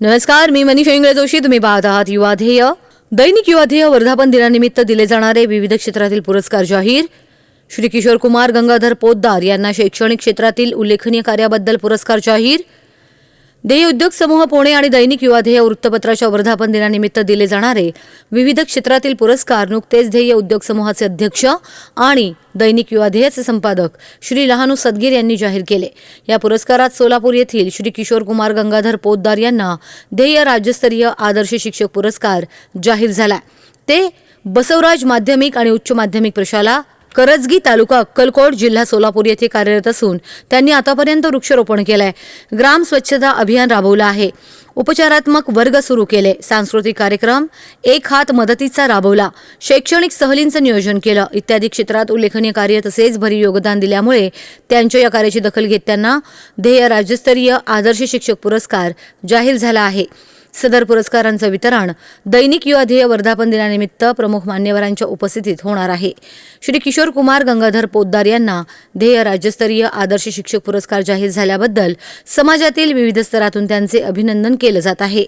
नमस्कार मी मनीष इंगळे जोशी. तुम्ही पाहत आहात युवा ध्येय. दैनिक युवा ध्येय वर्धापन दिनानिमित्त दिले जाणारे विविध क्षेत्रातील पुरस्कार जाहीर. श्री किशोर कुमार गंगाधर पोद्दार यांना शैक्षणिक क्षेत्रातील उल्लेखनीय कार्याबद्दल पुरस्कार जाहीर. देय उद्योग समूह पुणे आणि दैनिक युवा ध्येय वृत्तपत्राच्या वर्धापन दिनानिमित्त दिले जाणारे विविध क्षेत्रातील पुरस्कार नुकतेच ध्येय उद्योग समूहाचे अध्यक्ष आणि दैनिक युवा ध्येयाचे संपादक श्री लहानू सदगीर यांनी जाहीर केले. या पुरस्कारात सोलापूर येथील श्री किशोर कुमार गंगाधर पोद्दार यांना ध्येय राज्यस्तरीय आदर्श शिक्षक पुरस्कार जाहीर झाला. ते बसवराज माध्यमिक आणि उच्च माध्यमिक प्रशाला करजगी तालुका अक्कलकोट जिल्हा सोलापूर येथे कार्यरत असून त्यांनी आतापर्यंत वृक्षारोपण केलंय. ग्राम स्वच्छता अभियान राबवलं आहे. उपचारात्मक वर्ग सुरू केले. सांस्कृतिक कार्यक्रम एक हात मदतीचा राबवला. शैक्षणिक सहलींचं नियोजन केलं. इत्यादी क्षेत्रात उल्लेखनीय कार्य तसेच भरीव योगदान दिल्यामुळे त्यांच्या या कार्याची दखल घेत त्यांना ध्येय राज्यस्तरीय आदर्श शिक्षक पुरस्कार जाहीर झाला आहे. सदर पुरस्कारांचं वितरण दैनिक युवा ध्येय वर्धापन दिनानिमित्त प्रमुख मान्यवरांच्या उपस्थितीत होणार आहे. श्री किशोर कुमार गंगाधर पोद्दार यांना ध्येय राज्यस्तरीय आदर्श शिक्षक पुरस्कार जाहीर झाल्याबद्दल समाजातील विविध स्तरातून त्यांचे अभिनंदन केलं जात आहे.